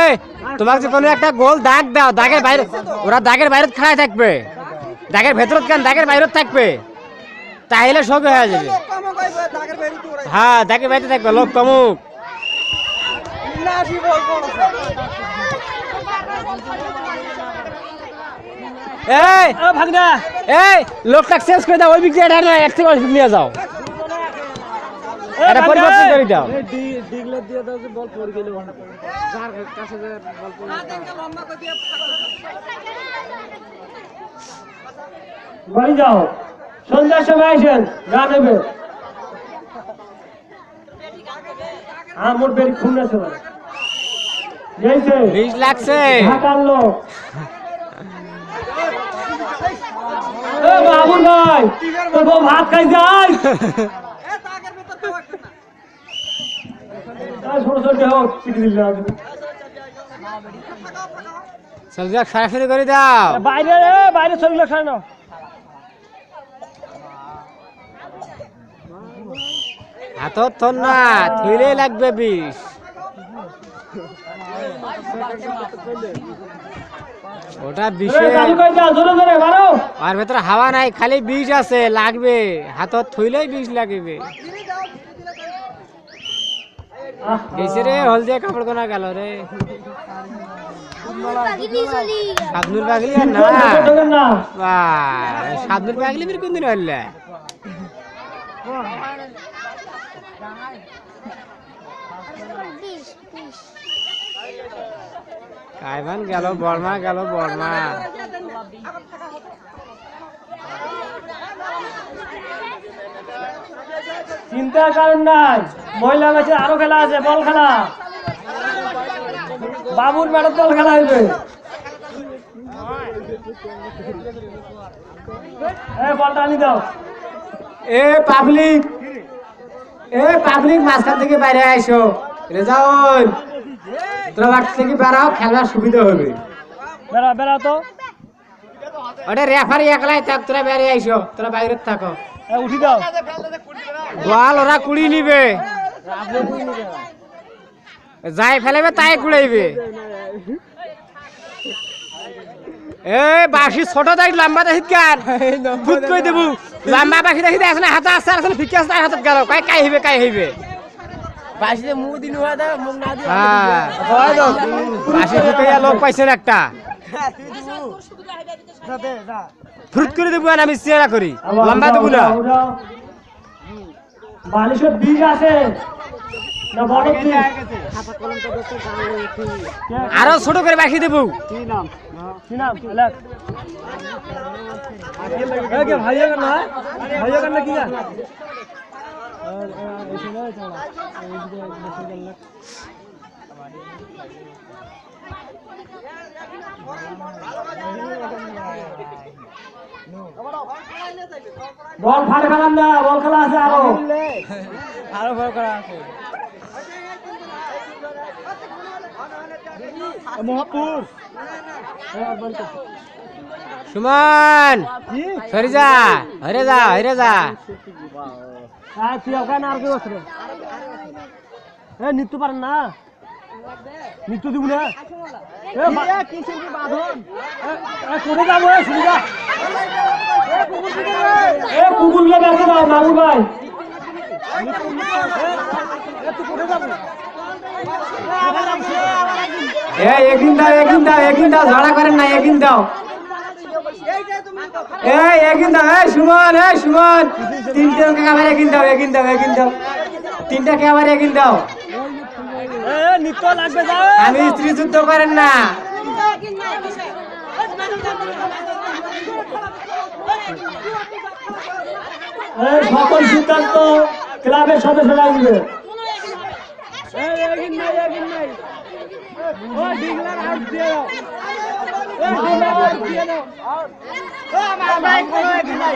এই তোমাকে কোনো একটা গোল দাগ দাও দাগের বাইরে ওরা দাগের বাইরে খাড়ায় থাকবে। দাগের ভেতরত কেন? দাগের বাইরে থাকবে। তাহলে সঙ্গে হয়ে যাবে। হ্যাঁ দাগের বাইরে থাকবে লোক কমুক। এই ভাগনা। এই লোকটা চেঞ্জ করে দাও ওই বিক এটা না এক থেকে নিয়ে যাও। এটা পরিবর্তন করে দাও বাড়ি যাও। সন্ধ্যার সময় আসেন গা নেবে। আমার বেরি খুলনা সময় যেইছে লাগছে। ঢাকার লোক। এ বাবুল ভাই তোর বউ ভাত খাই যায় সরাসরি করে দাও। বাইরে রে বাইরে হাতত থন না থইলে লাগবে বিষ। ওটা আর ভেতরে হাওয়া নাই খালি বিষ আছে লাগবে। হাতত থইলেই বিষ লাগবে। গেছে রে হলদিয়া কাপড় কোনা গেল রে। সাবনুর পাগলি আর না। সাবনুর পাগলি বের কোন দিন হইলে? কাইবান গেল বর্মা গেল বর্মা। চিন্তার কারণ নাই। মহিলা ম্যাচে আরও খেলা আছে বল খেলা। বাবুর ম্যাডাম বল খেলা হইবে। এ বলটা আনি দাও। A public. এ পাবলিক মাঝখান থেকে বাইরে আইসো। রেজাউল তোরা বাড়ি থেকে বেড়াও খেলার সুবিধা হবে। তো। ওটা রেফারি একলাই থাক তোরা বেড়ে আইসো তোরা বাইরে থাকো। উঠি দাও। গোয়াল ওরা কুড়ি নিবে। যাই ফেলেবে তাই কুড়াইবে। এ বাসি ছোট দাই লম্বা দেখি কার? ফুট কই দেবু? লম্বা বাসি দেখি হাতে আছে আছে ফিকে আছে তার হাতত গেল। কাই কাই হইবে কাই হইবে? বাসিতে মুখ দিন হয়ে দেয় মুখ না দিয়ে হ্যাঁ বাসি ফুটাইয়া লোক পাইছেন একটা। ফ্রুট করে দেবো আর আমি চেয়ারা করি। লম্বা দেবো না। বালিশের বীজ আছে। না বড় বীজ আরও ছোট করে বাকি দেবো। কি বল ফাড়ে ফেলাম না বল খেলা আছে আরও। আরও ভয় করা আছে। মহাপুর। সুমন সরি যা হরে যা হরে যা। হ্যাঁ তুই ওখানে আর কি বসরে এ নিত্য পারেন না। নিত্য দিব না যাব সুবিধা এ কুকুর ভাই? একদিন দাও একদিন দাও একদিন দাও ঝগড়া করেন না একদিন দাও। এই একদিন দাও এই সুমন এই সুমন। তিনটে আবার একদিন দাও একদিন দাও একদিন দাও। তিনটাকে আবার একদিন দাও এ নিত্য লাগবে যাও আমি স্ত্রী যুদ্ধ করেন না। সকল সিদ্ধান্ত ক্লাবের সদস্যরা আমার